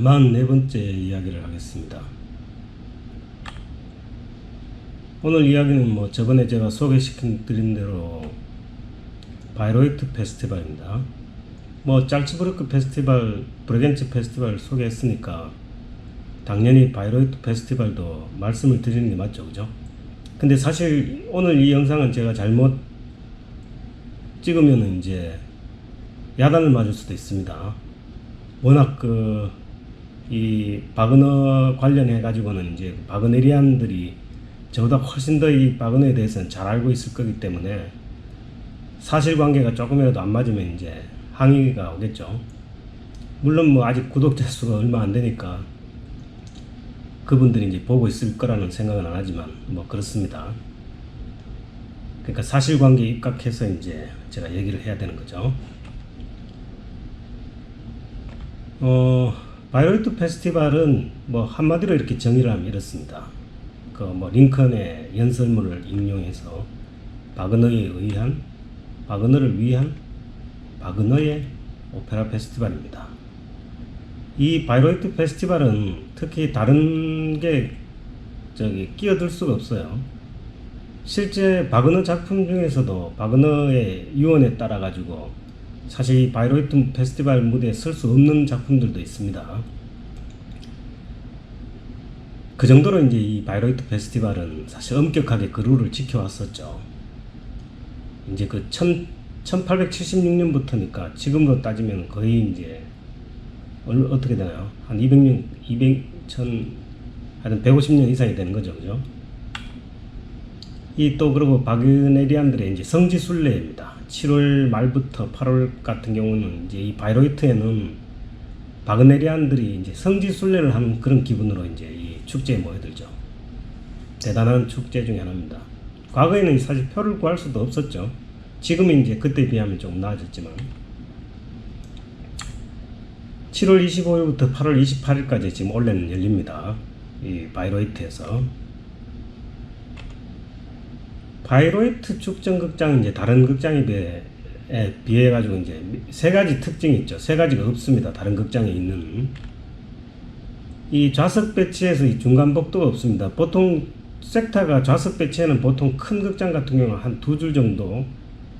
자, 44번째 이야기를 하겠습니다. 오늘 이야기는 뭐 저번에 제가 소개시켜 드린 대로 바이로이트 페스티벌입니다. 뭐 짤츠부르크 페스티벌, 브레겐츠 페스티벌 소개했으니까 당연히 바이로이트 페스티벌도 말씀을 드리는 게 맞죠, 그죠? 근데 사실 오늘 이 영상은 제가 잘못 찍으면 이제 야단을 맞을 수도 있습니다. 워낙 그, 이 바그너 관련해 가지고는 이제 바그네리안들이 저보다 훨씬 더 이 바그너에 대해서는 잘 알고 있을 거기 때문에 사실관계가 조금이라도 안 맞으면 이제 항의가 오겠죠. 물론 뭐 아직 구독자 수가 얼마 안 되니까 그분들이 이제 보고 있을 거라는 생각은 안 하지만 뭐 그렇습니다. 그러니까 사실관계 입각해서 이제 제가 얘기를 해야 되는 거죠. 어, 바이오리트 페스티벌은 뭐 한마디로 이렇게 정의를 하면 이렇습니다. 그 뭐 링컨의 연설문을 인용해서 바그너에 의한 바그너를 위한 바그너의 오페라 페스티벌입니다. 이 바이로이트 페스티벌은 특히 다른 게 저기 끼어들 수가 없어요. 실제 바그너 작품 중에서도 바그너의 유언에 따라 가지고 사실 이 바이로이트 페스티벌 무대에 설 수 없는 작품들도 있습니다. 그 정도로 이제 이 바이로이트 페스티벌은 사실 엄격하게 그 룰을 지켜왔었죠. 이제 그 1000, 1876년부터니까 지금으로 따지면 거의 이제 얼- 어떻게 되나요? 한 200년, 200, 1000, 하여튼 150년 이상이 되는 거죠, 그죠? 이 또 그리고 바그네리안들의 이제 성지 순례입니다. 7월 말부터 8월 같은 경우는 이제 이 바이로이트에는 바그네리안들이 이제 성지 순례를 하는 그런 기분으로 이제 이 축제에 모여들죠. 대단한 축제 중에 하나입니다. 과거에는 사실 표를 구할 수도 없었죠. 지금은 이제 그때 비하면 좀 나아졌지만 7월 25일부터 8월 28일까지 지금 올해는 열립니다. 이 바이로이트에서 바이로이트 축전 극장은 이제 다른 극장에 비해 에 비해 가지고 이제 세 가지 특징이 있죠. 세 가지가 없습니다. 다른 극장에 있는 이 좌석 배치에서 이 중간 복도가 없습니다. 보통 섹터가 좌석 배치에는 보통 큰 극장 같은 경우는 한 두 줄 정도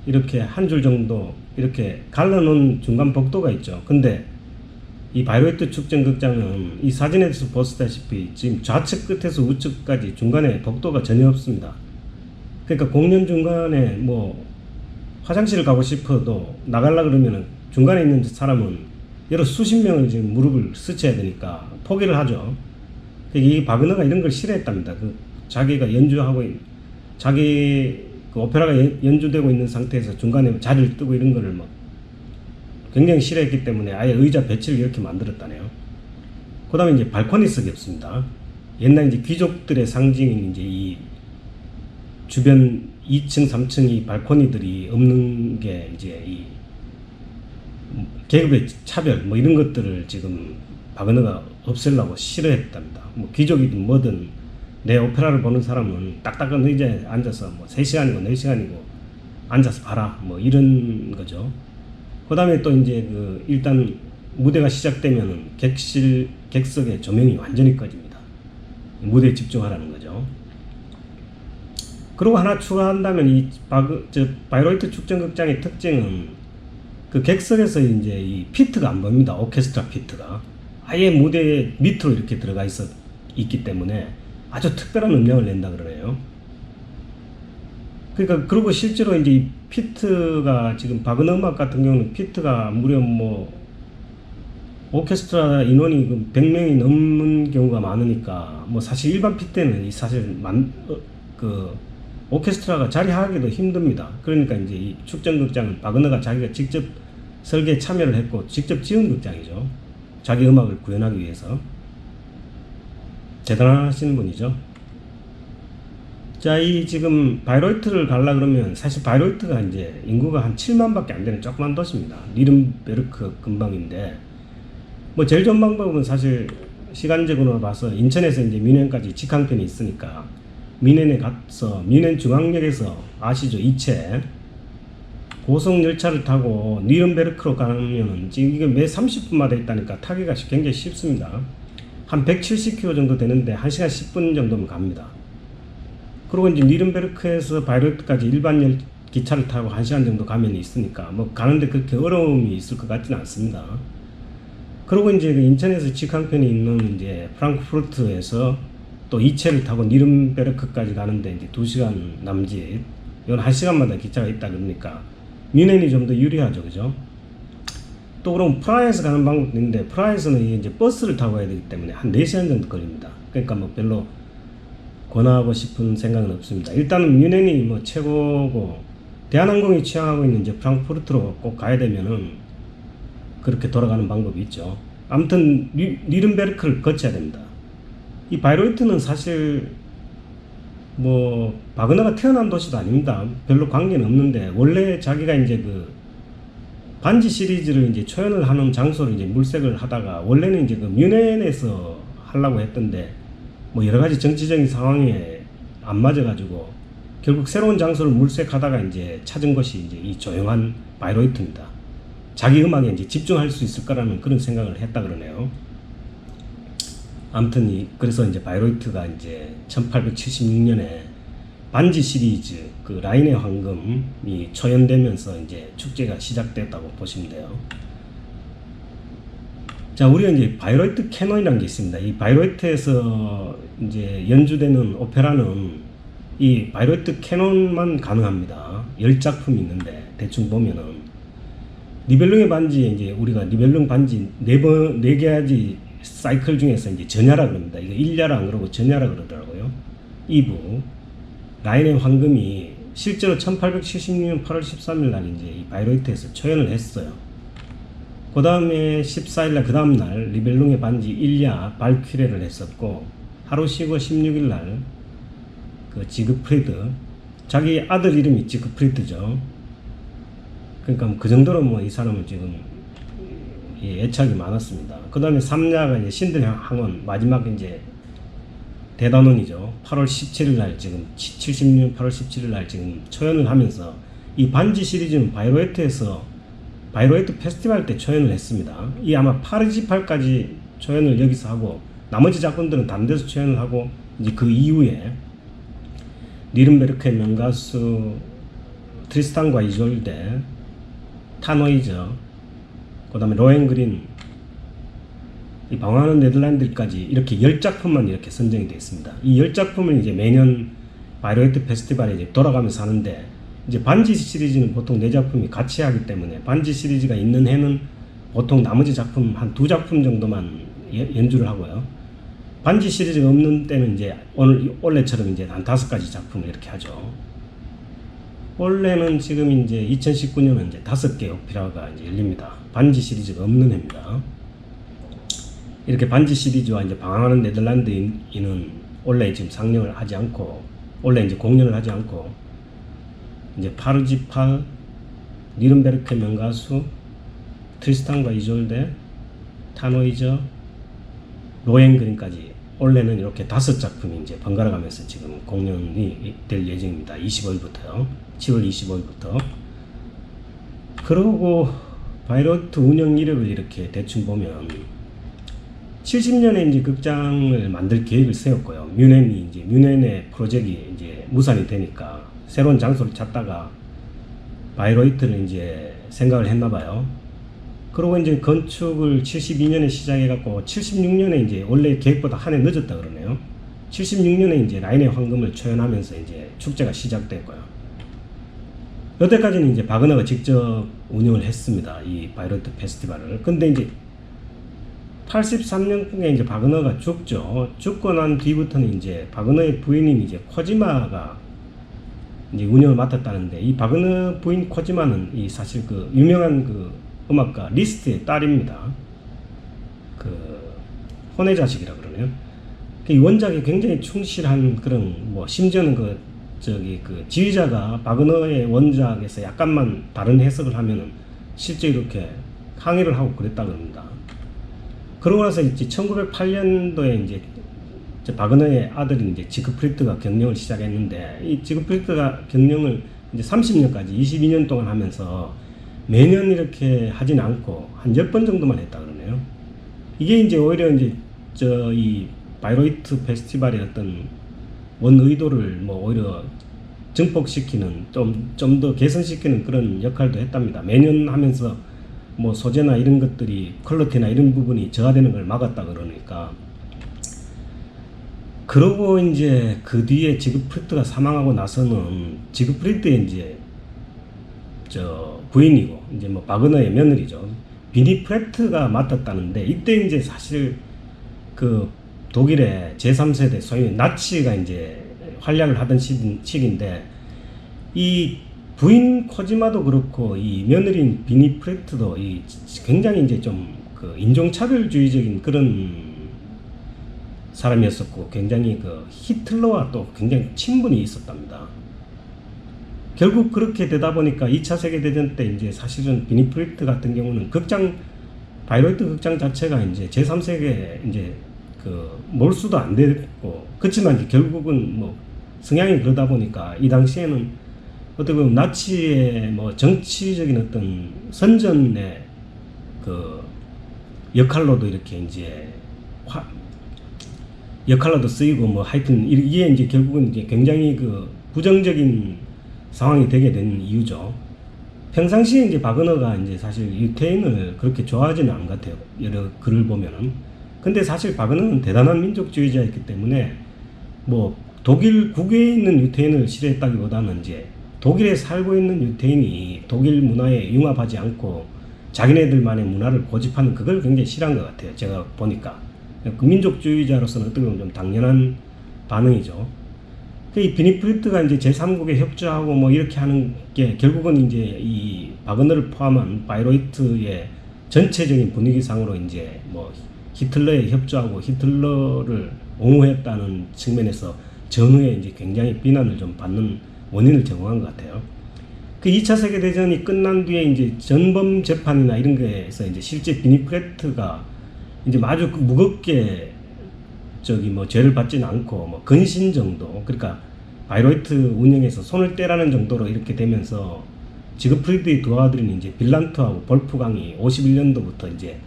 이렇게 한 줄 정도 이렇게 갈라놓은 중간 복도가 있죠. 근데 이 바이로이트 축전 극장은 이 사진에서 보시다시피 지금 좌측 끝에서 우측까지 중간에 복도가 전혀 없습니다. 그러니까 공연 중간에 뭐 화장실을 가고 싶어도 나갈라 그러면은 중간에 있는 사람은 여러 수십 명을 지금 무릎을 스쳐야 되니까 포기를 하죠. 그러니까 이 바그너가 이런 걸 싫어했답니다. 그 자기가 연주하고 있- 자기 그 오페라가 연- 연주되고 있는 상태에서 중간에 자리를 뜨고 이런 거를 막 굉장히 싫어했기 때문에 아예 의자 배치를 이렇게 만들었다네요. 그 다음에 이제 발코니 석이 없습니다. 옛날 이제 귀족들의 상징인 이제 이 주변 2층, 3층 이 발코니들이 없는 게 이제 이 계급의 차별 뭐 이런 것들을 지금 바그너가 없애려고 싫어했답니다. 뭐 귀족이든 뭐든 내 오페라를 보는 사람은 딱딱한 의자에 앉아서 뭐 3시간이고 4시간이고 앉아서 봐라 뭐 이런 거죠. 그 다음에 또 이제 그 일단 무대가 시작되면은 객실, 객석의 조명이 완전히 꺼집니다. 무대에 집중하라는 거죠. 그리고 하나 추가한다면 이 바그, 저 바이로이트 축전극장의 특징은 그 객석에서 이제 이 피트가 안 보입니다. 오케스트라 피트가. 아예 무대 밑으로 이렇게 들어가 있어, 있기 때문에 아주 특별한 음량을 낸다 그러네요. 그러니까 그리고 실제로 이제 이 피트가 지금 바그너 음악 같은 경우는 피트가 무려 뭐 오케스트라 인원이 그 100명이 넘는 경우가 많으니까 뭐 사실 일반 피트는 이 사실 만, 어, 그 오케스트라가 자리하기도 힘듭니다. 그러니까 이제 이 축전극장은 바그너가 자기가 직접 설계에 참여를 했고 직접 지은 극장이죠. 자기 음악을 구현하기 위해서 대단하신 분이죠. 자, 이 지금 바이로이트를 갈라 그러면 사실 바이로이트가 이제 인구가 한 7만 밖에 안 되는 조그만 도시입니다. 니른베르크 근방인데 뭐 제일 좋은 방법은 사실 시간적으로 봐서 인천에서 이제 민현까지 직항편이 있으니까 민현에 가서 민현 중앙역에서 아시죠 이채 고속 열차를 타고 니른베르크로 가면은 지금 이게 매 30분마다 있다니까 타기가 굉장히 쉽습니다. 한 170km 정도 되는데 1시간 10분 정도면 갑니다. 그리고 이제 니른베르크에서 바이로트까지 일반 열 기차를 타고 1시간 정도 가면 있으니까 뭐 가는데 그렇게 어려움이 있을 것 같지는 않습니다. 그리고 이제 그 인천에서 직항편이 있는 이제 프랑크푸르트에서 또 이체를 타고 니른베르크까지 가는데 이제 2시간 남짓 이건 1시간마다 기차가 있다 그러니까 뮌헨이 좀 더 유리하죠. 그죠? 또 그럼 프라하에서 가는 방법도 있는데 프라하에서는 이제 버스를 타고 가야 되기 때문에 한 4시간 정도 걸립니다. 그러니까 뭐 별로 권하고 싶은 생각은 없습니다. 일단은 뮌헨이 뭐 최고고 대한항공이 취향하고 있는 이제 프랑크푸르트로 꼭 가야 되면은 그렇게 돌아가는 방법이 있죠. 아무튼 니, 니른베르크를 거쳐야 됩니다. 이 바이로이트는 사실 뭐 바그너가 태어난 도시도 아닙니다. 별로 관계는 없는데 원래 자기가 이제 그 반지 시리즈를 이제 초연을 하는 장소를 이제 물색을 하다가 원래는 이제 그 뮌헨에서 하려고 했던데 뭐 여러 가지 정치적인 상황에 안 맞아가지고 결국 새로운 장소를 물색하다가 이제 찾은 것이 이제 이 조용한 바이로이트입니다. 자기 음악에 이제 집중할 수 있을 거라는 그런 생각을 했다 그러네요. 아무튼 이 그래서 이제 바이로이트가 이제 1876년에 반지 시리즈 그 라인의 황금이 초연되면서 이제 축제가 시작됐다고 보시면 돼요. 자, 우리가 이제 바이로이트 캐논이라는 게 있습니다. 이 바이로이트에서 이제 연주되는 오페라는 이 바이로이트 캐논만 가능합니다. 열 작품이 있는데 대충 보면은 니벨룽의 반지 이제 우리가 니벨룽 반지 네번네 가지 사이클 중에서 이제 전야라 그럽니다. 이거 일야라 안 그러고 전야라 그러더라고요. 2부 라인의 황금이 실제로 1876년 8월 13일 날 이제 이 바이로이트에서 초연을 했어요. 그 다음에 14일 날 그 다음 날 리벨룽의 반지 일야 발퀴레를 했었고 하루 쉬고 16일 날 그 지그프리드 자기 아들 이름이 지그프리드죠. 그러니까 그 정도로 뭐 이 사람은 지금 이 애착이 많았습니다. 그 다음에 3야가 이제 신들 항원 마지막 이제 대단원이죠. 8월 17일 날 지금 76년 8월 17일 날 지금 초연을 하면서 이 반지 시리즈는 바이로에트에서 바이로에트 페스티벌 때 초연을 했습니다. 이 아마 파르지팔까지 초연을 여기서 하고 나머지 작품들은 데서 초연을 하고 이제 그 이후에 니른베르크의 명가수 트리스탄과 이졸데 타노이저 그 다음에 로엔그린 이 방황하는 네덜란드까지 이렇게 열 작품만 이렇게 선정이 되어 있습니다. 이열 작품을 이제 매년 바이로이트 페스티벌에 이제 돌아가면서 하는데 이제 반지 시리즈는 보통 네 작품이 같이 하기 때문에 반지 시리즈가 있는 해는 보통 나머지 작품 한 두 작품 정도만 예- 연주를 하고요. 반지 시리즈가 없는 때는 이제 오늘 원래처럼 이제 한 다섯 가지 작품을 이렇게 하죠. 원래는 지금 이제 2019년은 이제 다섯 개 오페라가 이제 열립니다. 반지 시리즈가 없는 해입니다. 이렇게 반지 시리즈와 이제 방황하는 네덜란드인은 원래 지금 상영을 하지 않고 원래 이제 공연을 하지 않고 이제 파르지팔, 니른베르크 명가수, 트리스탄과 이졸데, 타노이저, 로엔그린까지 원래는 이렇게 다섯 작품이 이제 번갈아 가면서 지금 공연이 될 예정입니다. 25일부터요. 10월 25일부터. 그러고 바이로트 운영 이력을 이렇게 대충 보면 70년에 이제 극장을 만들 계획을 세웠고요. 뮌헨이 이제 뮌헨의 프로젝트가 이제 무산이 되니까 새로운 장소를 찾다가 바이로이트를 이제 생각을 했나 봐요. 그러고 이제 건축을 72년에 시작해갖고 76년에 이제 원래 계획보다 한 해 늦었다 그러네요. 76년에 이제 라인의 황금을 초연하면서 이제 축제가 시작됐고요. 여태까지는 이제 바그너가 직접 운영을 했습니다. 이 바이로트 페스티벌을. 근데 이제 83년에 이제 바그너가 죽죠. 죽고 난 뒤부터는 이제 바그너의 부인인 이제 코지마가 이제 운영을 맡았다는데 이 바그너 부인 코지마는 이 사실 그 유명한 그 음악가 리스트의 딸입니다. 그 혼의 자식이라 그러네요. 그 원작에 굉장히 충실한 그런 뭐 심지어는 그 저기 그 지휘자가 바그너의 원작에서 약간만 다른 해석을 하면은 실제 이렇게 항의를 하고 그랬다 그럽니다. 그러고 나서 이제 1908년도에 이제 저 바그너의 아들인 이제 지그프리트가 경영을 시작했는데 이 지그프리트가 경영을 이제 30년까지 22년 동안 하면서 매년 이렇게 하진 않고 한 10번 정도만 했다 그러네요. 이게 이제 오히려 이제 저 이 바이로이트 페스티벌의 어떤 원 의도를 뭐 오히려 증폭시키는 좀 좀 더 개선시키는 그런 역할도 했답니다. 매년 하면서 뭐 소재나 이런 것들이 퀄리티나 이런 부분이 저하되는 걸 막았다 그러니까 그러고 이제 그 뒤에 지그프리트가 사망하고 나서는 지그프리트의 이제 저 부인이고 이제 뭐 바그너의 며느리죠 비니 프레트가 맡았다는데 이때 이제 사실 그 독일의 제3세대 소위 나치가 이제 활약을 하던 시기, 시기인데 이 부인 코지마도 그렇고 이 며느리인 비니 프레트도 이 굉장히 이제 좀 그 인종차별주의적인 그런 사람이었었고 굉장히 그 히틀러와 또 굉장히 친분이 있었답니다. 결국 그렇게 되다 보니까 2차 세계대전 때 이제 사실은 비니프리트 같은 경우는 극장 바이로이트 극장 자체가 이제 제3세계 이제 그 몰수도 안 됐고 그렇지만 이제 결국은 뭐 성향이 그러다 보니까 이 당시에는 어떻게 보면 나치의 뭐 정치적인 어떤 선전의 그 역할로도 이렇게 이제 화, 역할로도 쓰이고 뭐 하여튼 이게 이제 결국은 이제 굉장히 그 부정적인 상황이 되게 된 이유죠. 평상시에 이제 바그너가 이제 사실 유태인을 그렇게 좋아하지는 않은 것 같아요. 여러 글을 보면은. 근데 사실 바그너는 대단한 민족주의자였기 때문에 뭐 독일 국외에 있는 유태인을 싫어했다기보다는 이제 독일에 살고 있는 유태인이 독일 문화에 융합하지 않고 자기네들만의 문화를 고집하는 그걸 굉장히 싫어한 것 같아요. 제가 보니까. 그 민족주의자로서는 어떻게 보면 좀 당연한 반응이죠. 그이 비니프리트가 이제 제3국에 협조하고 뭐 이렇게 하는 게 결국은 이제 이 바그너를 포함한 바이로이트의 전체적인 분위기상으로 이제 뭐 히틀러에 협조하고 히틀러를 옹호했다는 측면에서 전후에 이제 굉장히 비난을 좀 받는 원인을 제공한 것 같아요. 그 2차 세계대전이 끝난 뒤에 이제 전범 재판이나 이런 거에서 이제 실제 비니프레트가 이제 아주 그 무겁게 저기 뭐 죄를 받지는 않고 뭐 근신 정도 그러니까 바이로이트 운영에서 손을 떼라는 정도로 이렇게 되면서 지그프리드의 두 아들인 이제 빌란트하고 볼프강이 51년도부터 이제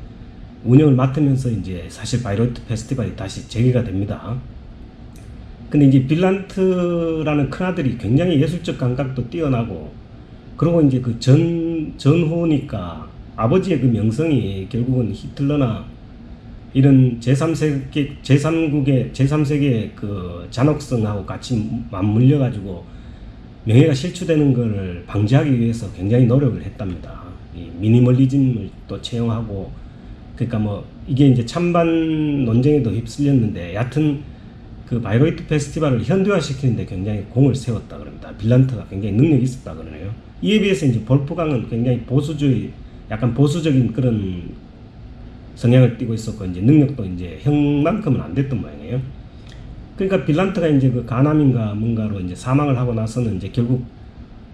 운영을 맡으면서 이제 사실 바이로이트 페스티벌이 다시 재개가 됩니다. 근데 이제 빌란트라는 큰아들이 굉장히 예술적 감각도 뛰어나고 그리고 이제 그 전 전후니까 아버지의 그 명성이 결국은 히틀러나 이런 제3세계 제3국의 제3세계의 그 잔혹성하고 같이 맞물려 가지고 명예가 실추되는 것을 방지하기 위해서 굉장히 노력을 했답니다. 이 미니멀리즘을 또 채용하고 그러니까 뭐 이게 이제 찬반 논쟁에도 휩쓸렸는데 여하튼 그 바이로이트 페스티벌을 현대화시키는데 굉장히 공을 세웠다 그럽니다. 빌란트가 굉장히 능력이 있었다 그러네요. 이에 비해서 이제 볼프강은 굉장히 보수주의, 약간 보수적인 그런 성향을 띠고 있었고 이제 능력도 이제 형만큼은 안 됐던 모양이에요. 그러니까 빌란트가 이제 그 가남인가 뭔가로 이제 사망을 하고 나서는 이제 결국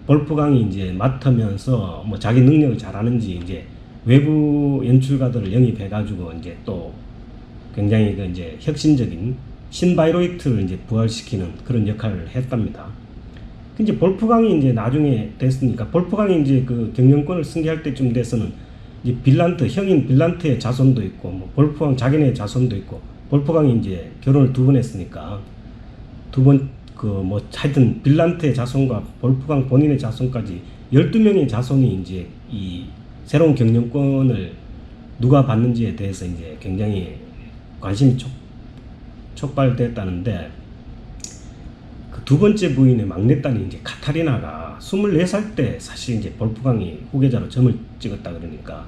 볼프강이 이제 맡으면서 뭐 자기 능력을 잘하는지 이제 외부 연출가들을 영입해가지고 이제 또 굉장히 그 이제 혁신적인 신바이로이트를 이제 부활시키는 그런 역할을 했답니다. 이제 볼프강이 이제 나중에 됐으니까 볼프강이 이제 그 경영권을 승계할 때쯤 돼서는 이제 빌란트 형인 빌란트의 자손도 있고 뭐 볼프강 자기네 자손도 있고 볼프강이 이제 결혼을 두 번 했으니까 두 번 그 뭐 하여튼 빌란트의 자손과 볼프강 본인의 자손까지 12명의 자손이 이제 이 새로운 경영권을 누가 받는지에 대해서 이제 굉장히 관심이 촉, 촉발됐다는데 그 두 번째 부인의 막내딸이 이제 카타리나가 24살 때 사실 이제 볼프강이 후계자로 점을 찍었다 그러니까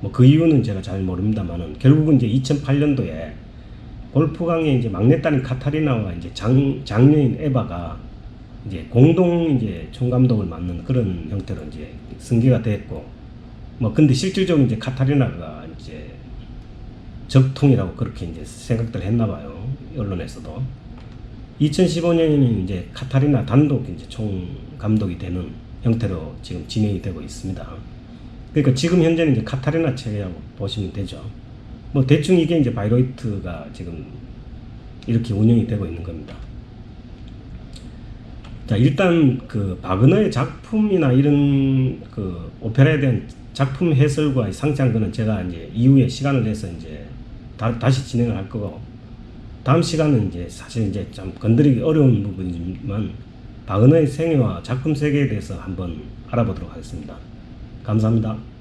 뭐 그 이유는 제가 잘 모릅니다만은 결국은 이제 2008년도에 볼프강의 이제 막내딸인 카타리나와 이제 장, 장녀인 에바가 이제 공동 이제 총감독을 맡는 그런 형태로 이제 승계가 됐고 뭐 근데 실질적으로 이제 카타리나가 이제 적통이라고 그렇게 이제 생각들 했나 봐요 언론에서도. 2015년에는 이제 카타리나 단독 이제 총 감독이 되는 형태로 지금 진행이 되고 있습니다. 그러니까 지금 현재는 이제 카타리나 체계라고 보시면 되죠. 뭐 대충 이게 이제 바이로이트가 지금 이렇게 운영이 되고 있는 겁니다. 자 일단 그 바그너의 작품이나 이런 그 오페라에 대한 작품 해설과 상세한 거는 제가 이제 이후에 시간을 내서 이제 다, 다시 진행을 할 거고 다음 시간은 이제 사실 이제 좀 건드리기 어려운 부분이지만 바그너의 생애와 작품 세계에 대해서 한번 알아보도록 하겠습니다. 감사합니다.